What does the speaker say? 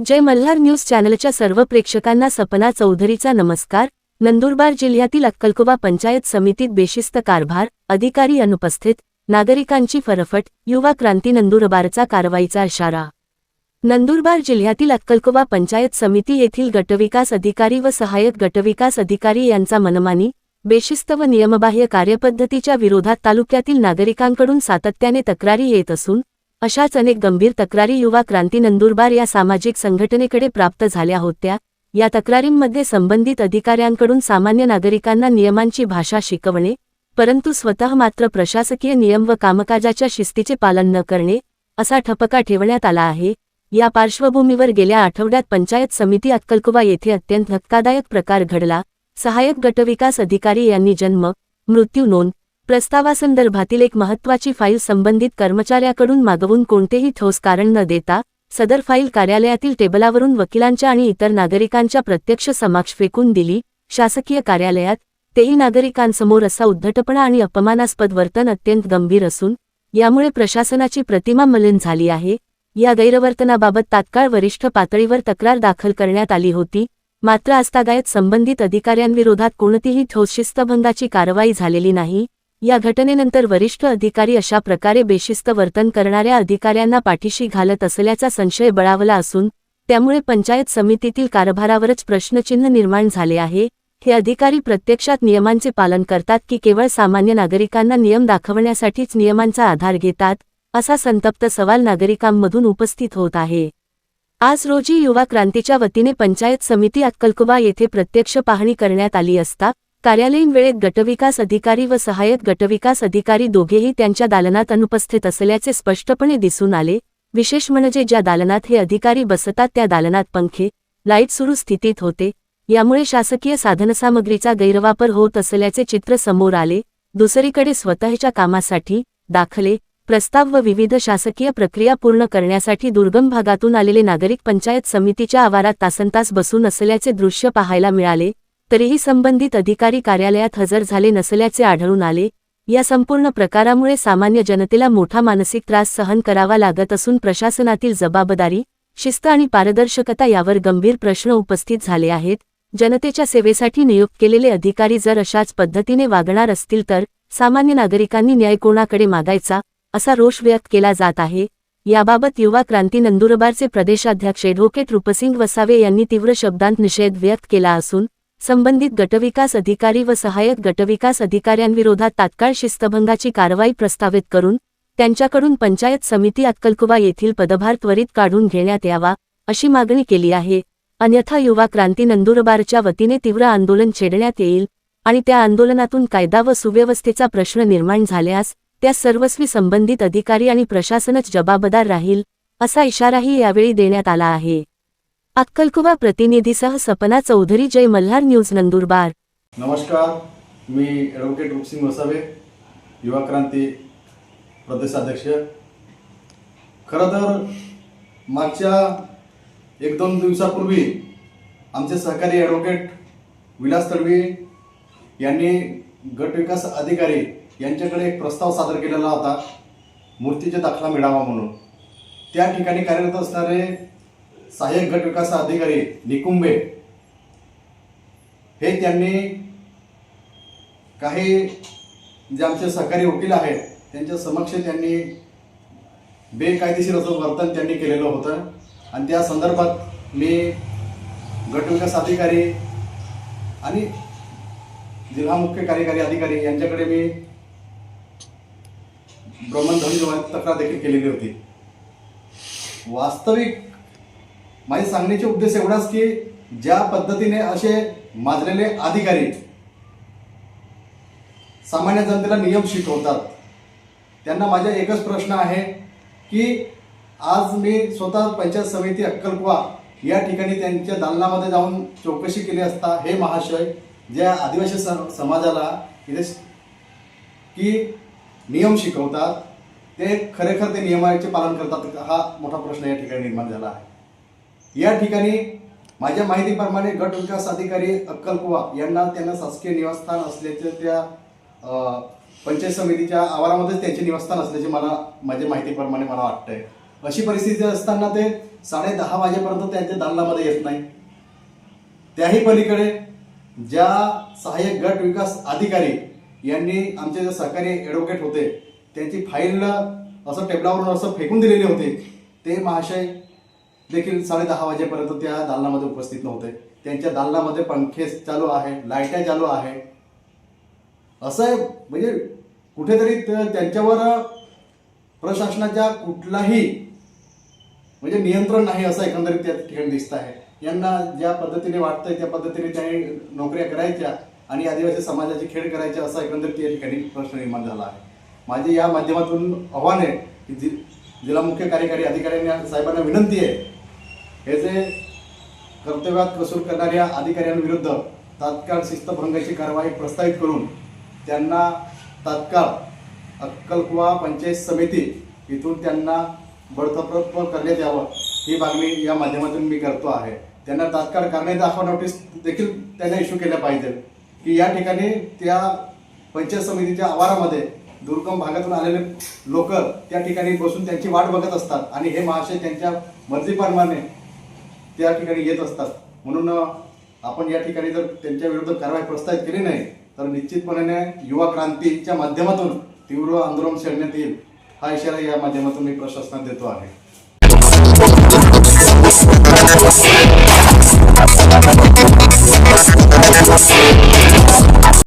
जय Malhar news चॅनलच्या सर्व प्रेक्षकांना सपना चौधरीचा नमस्कार. नंदुरबार जिल्ह्यातील अक्कलकोबा पंचायत समितीत बेशिस्त कारभार अधिकारी अनुपस्थित नागरिकांची फरफट युवा क्रांती नंदुरबारचा कारवाईचा इशारा. नंदुरबार जिल्ह्यातील अक्कलकोबा पंचायत समिती येथील गटविकास अधिकारी व सहाय्यक गटविकास अधिकारी यांचा मनमानी बेशिस्त व नियमबाह्य कार्यपद्धतीच्या विरोधात तालुक्यातील नागरिकांकडून सातत्याने तक्रारी येत असून अशाच अनेक गंभीर तक्रारी युवा क्रांती नंदुरबार या सामाजिक संघटनेकडे प्राप्त झाल्या होत्या. या तक्रारींमध्ये संबंधित अधिकाऱ्यांकडून सामान्य नागरिकांना नियमांची भाषा शिकवणे परंतु स्वतः मात्र प्रशासकीय नियम व कामकाजाच्या शिस्तीचे पालन न करणे असा ठपका ठेवण्यात आला आहे. या पार्श्वभूमीवर गेल्या आठवड्यात पंचायत समिती अक्कलकुवा येथे अत्यंत धक्कादायक प्रकार घडला. सहाय्यक गटविकास अधिकारी यांनी जन्म मृत्यू नोंद प्रस्तावासंदर्भातील एक महत्त्वाची फाईल संबंधित कर्मचाऱ्याकडून मागवून कोणतेही ठोस कारण न देता सदर फाईल कार्यालयातील टेबलावरून वकिलांच्या आणि इतर नागरिकांच्या प्रत्यक्ष समक्ष फेकून दिली. शासकीय कार्यालयात तेही नागरिकांसमोर असा उद्धटपणा आणि अपमानास्पद वर्तन अत्यंत गंभीर असून यामुळे प्रशासनाची प्रतिमा मलिन झाली आहे. या गैरवर्तनाबाबत तात्काळ वरिष्ठ पातळीवर तक्रार दाखल करण्यात आली होती. मात्र आस्तागायत संबंधित अधिकाऱ्यांविरोधात कोणतीही ठोस शिस्तभंगाची कारवाई झालेली नाही. या घटनेनंतर वरिष्ठ अधिकारी अशा प्रकारे बेशिस्त वर्तन करणाऱ्या अधिकाऱ्यांना पाठीशी घालत असल्याचा संशय बळावला असून त्यामुळे पंचायत समितीतील कारभारावरच प्रश्नचिन्ह निर्माण झाले आहे. हे अधिकारी प्रत्यक्षात नियमांचे पालन करतात की केवळ सामान्य नागरिकांना नियम दाखवण्यासाठीच नियमांचा आधार घेतात असा संतप्त सवाल नागरिकांमधून उपस्थित होत आहे. आज रोजी युवा क्रांतीच्या वतीने पंचायत समिती अक्कलकुबा येथे प्रत्यक्ष पाहणी करण्यात आली असता कार्यालयीन वेळेत गटविकास अधिकारी व सहाय्यक गटविकास अधिकारी दोघेही त्यांच्या दालनात अनुपस्थित असल्याचे स्पष्टपणे दिसून आले. विशेष म्हणजे ज्या दालनात हे अधिकारी बसतात त्या दालनात पंखे लाइट सुरू स्थितीत होते. यामुळे शासकीय साधनसामग्रीचा गैरवापर होत असल्याचे चित्र समोर आले. दुसरीकडे स्वतःच्या कामासाठी दाखले प्रस्ताव व विविध शासकीय प्रक्रिया पूर्ण करण्यासाठी दुर्गम भागातून आलेले नागरिक पंचायत समितीच्या आवारात तासनतास बसून असल्याचे दृश्य पाहायला मिळाले. तरीही संबंधित अधिकारी कार्यालयात हजर झाले नसल्याचे आढळून आले. या संपूर्ण प्रकारामुळे सामान्य जनतेला मोठा मानसिक त्रास सहन करावा लागत असून प्रशासनातील जबाबदारी शिस्त आणि पारदर्शकता यावर गंभीर प्रश्न उपस्थित झाले आहेत. जनतेच्या सेवेसाठी नियुक्त केलेले अधिकारी जर अशाच पद्धतीने वागणार असतील तर सामान्य नागरिकांनी न्याय कोणाकडे मागायचा असा रोष व्यक्त केला जात आहे. याबाबत युवा क्रांती नंदुरबारचे प्रदेशाध्यक्ष ॲडव्होकेट रूपसिंग वसावे यांनी तीव्र शब्दांत निषेध व्यक्त केला असून संबंधित गटविकास अधिकारी व सहाय्यक गटविकास अधिकाऱ्यांविरोधात तात्काळ शिस्तभंगाची कारवाई प्रस्तावित करून त्यांच्याकडून पंचायत समिती अक्कलकुबा येथील पदभार त्वरित काढून घेण्यात यावा अशी मागणी केली आहे. अन्यथा युवा क्रांती नंदुरबारच्या वतीने तीव्र आंदोलन छेडण्यात येईल आणि त्या आंदोलनातून कायदा व सुव्यवस्थेचा प्रश्न निर्माण झाल्यास त्या सर्वस्वी संबंधित अधिकारी आणि प्रशासनच जबाबदार राहील असा इशाराही यावेळी देण्यात आला आहे. अक्कलकुबा प्रतिनिधीसह सपना चौधरी जय मल्हार न्यूज नंदुरबार. नमस्कार मी ॲडव्होकेट रूपसिंग वसावे युवा क्रांती प्रदेशाध्यक्ष. खरं तर मागच्या एक दोन दिवसापूर्वी आमचे सहकारी ॲडव्होकेट विलास तडवी यांनी गटविकास अधिकारी यांच्याकडे एक प्रस्ताव सादर केलेला होता मूर्तीचा दाखला मिळावा म्हणून. त्या ठिकाणी कार्यरत असणारे सहाय्यक गट विकास अधिकारी निकुंबे हे त्यांनी काही जे आमचे सहकारी वकील आहेत त्यांच्या समक्ष त्यांनी बेकायदेशीर असं वर्तन त्यांनी केलेलं होतं. आणि त्या संदर्भात मी गटविकास अधिकारी आणि जिल्हा मुख्य कार्यकारी अधिकारी यांच्याकडे मी ब्रह्मध्वनी तक्रार देखील केलेली होती. वास्तविक माझे सांगण्याचे उद्देश एवढाच की ज्या पद्धतीने असे माजलेले अधिकारी सामान्य जनतेला नियम शिकवतात त्यांना माझा एकच प्रश्न आहे की आज मी स्वतः पंचायत समिती अक्कलकुवा या ठिकाणी त्यांच्या दालनामध्ये जाऊन चौकशी केली असता हे महाशय ज्या आदिवासी समाजाला इथे की नियम शिकवतात ते खरेखर ते नियमाचे पालन करतात हा मोठा प्रश्न या ठिकाणी निर्माण झाला आहे. या ठिकाणी माझ्या माहितीप्रमाणे गट विकास अधिकारी अक्कलकुवा यांना त्यांना शासकीय निवासस्थान असल्याचे त्या पंचायत समितीच्या आवारामध्येच त्यांचे निवासस्थान असल्याचे मला माझ्या माहितीप्रमाणे मला वाटतंय. अशी परिस्थिती असताना ते साडे दहा वाजेपर्यंत त्यांच्या दालनामध्ये येत नाही. त्याही पलीकडे ज्या सहाय्यक गट विकास अधिकारी यांनी आमचे जे सहकारी ॲडव्होकेट होते त्यांची फाईल असं टेबलावरून असं फेकून दिलेली होती ते महाशय देखील साडे दहा वाजेपर्यंत त्या दालनामध्ये उपस्थित नव्हते. त्यांच्या दालनामध्ये पंखे चालू आहे लाईट्या चालू आहे. असं आहे म्हणजे कुठेतरी त्यांच्यावर प्रशासनाच्या कुठलाही म्हणजे नियंत्रण नाही असं एकंदरीत त्या ठिकाणी दिसत आहे. यांना ज्या पद्धतीने वाटतंय त्या पद्धतीने त्यांनी नोकऱ्या करायच्या आणि आदिवासी समाजाची खेळ करायचे असा एकंदरीत या ठिकाणी प्रश्न निर्माण झाला आहे. माझे या माध्यमातून आव्हान आहे की जि जिल्हा मुख्य कार्यकारी अधिकाऱ्यांना साहेबांना विनंती आहे हे जे कर्तव्यात कसूर करणाऱ्या अधिकाऱ्यांविरुद्ध तात्काळ शिस्तभंगाची कारवाई प्रस्तावित करून त्यांना तात्काळ अक्कलकुवा पंचायत समिती इथून त्यांना बडतर्फ करण्यात यावं ही मागणी या माध्यमातून मी करतो आहे. त्यांना तात्काळ करण्याचा दाखवा नोटीस देखील त्यांना इश्यू केल्या पाहिजे की या ठिकाणी त्या पंचायत समितीच्या आवारामध्ये दुर्गम भागातून आलेले लोक त्या ठिकाणी बसून त्यांची वाट बघत असतात आणि हे महाशय त्यांच्या मर्जीप्रमाणे त्या ठिकाणी येत असतात. म्हणून आपण या ठिकाणी जर त्यांच्या विरुद्ध कारवाई प्रस्तावित केली नाही तर निश्चितपणे युवा क्रांतीच्या माध्यमातून तीव्र आंदोलन छेडण्यात येईल हा इशारा या माध्यमातून मी प्रशासनात देतो आहे.